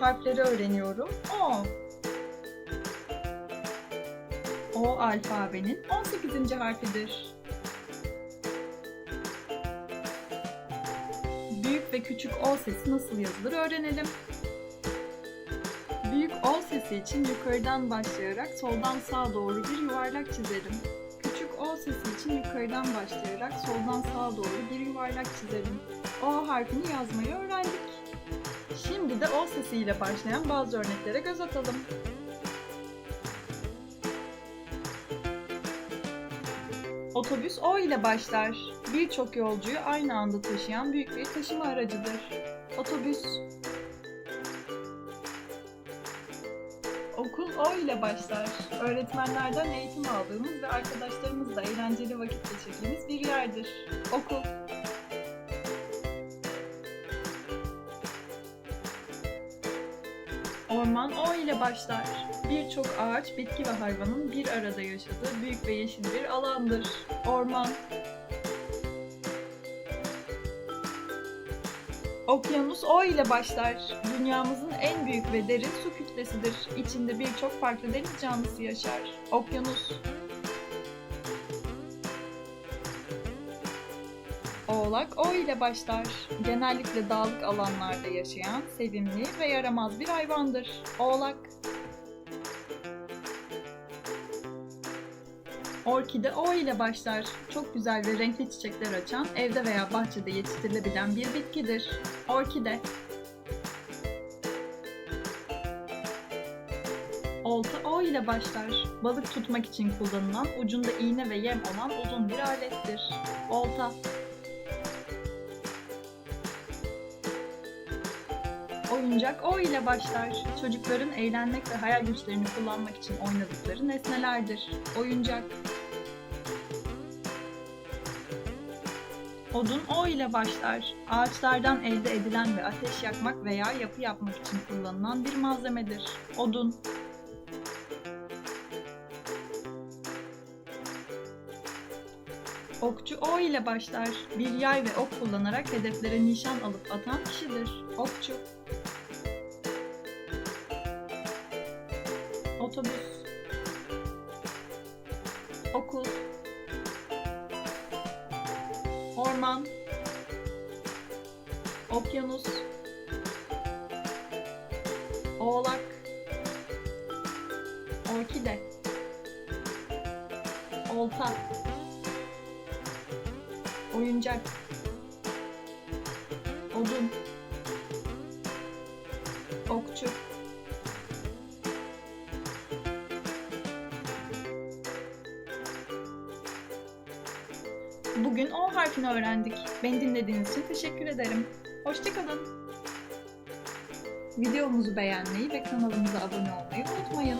harfleri öğreniyorum. O. O alfabenin 18. harfidir. Büyük ve küçük O sesi nasıl yazılır öğrenelim. Büyük O sesi için yukarıdan başlayarak soldan sağa doğru bir yuvarlak çizelim. Küçük O sesi için yukarıdan başlayarak soldan sağa doğru bir yuvarlak çizelim. O harfini yazmayı öğrendik. Şimdi de O sesiyle başlayan bazı örneklere göz atalım. Otobüs O ile başlar. Birçok yolcuyu aynı anda taşıyan büyük bir taşıma aracıdır. Otobüs. Okul O ile başlar. Öğretmenlerden eğitim aldığımız ve arkadaşlarımızla eğlenceli vakit geçirdiğimiz bir yerdir. Okul. Orman O ile başlar. Birçok ağaç, bitki ve hayvanın bir arada yaşadığı büyük ve yeşil bir alandır. Orman. Okyanus O ile başlar. Dünyamızın en büyük ve derin su kütlesidir. İçinde birçok farklı deniz canlısı yaşar. Okyanus. Oğlak O ile başlar. Genellikle dağlık alanlarda yaşayan, sevimli ve yaramaz bir hayvandır. Oğlak. Orkide O ile başlar. Çok güzel ve renkli çiçekler açan, evde veya bahçede yetiştirilebilen bir bitkidir. Orkide. Olta O ile başlar. Balık tutmak için kullanılan, ucunda iğne ve yem olan uzun bir alettir. Olta. Oyuncak O ile başlar. Çocukların eğlenmek ve hayal güçlerini kullanmak için oynadıkları nesnelerdir. Oyuncak. Odun O ile başlar. Ağaçlardan elde edilen ve ateş yakmak veya yapı yapmak için kullanılan bir malzemedir. Odun. Okçu O ile başlar. Bir yay ve ok kullanarak hedeflere nişan alıp atan kişidir. Okçu. Otobüs. Okul. Orman. Okyanus. Oğlak. Orkide. Olta. Oyuncak. Odun. Okçu. Bugün O harfini öğrendik. Beni dinlediğiniz için teşekkür ederim. Hoşçakalın. Videomuzu beğenmeyi ve kanalımıza abone olmayı unutmayın.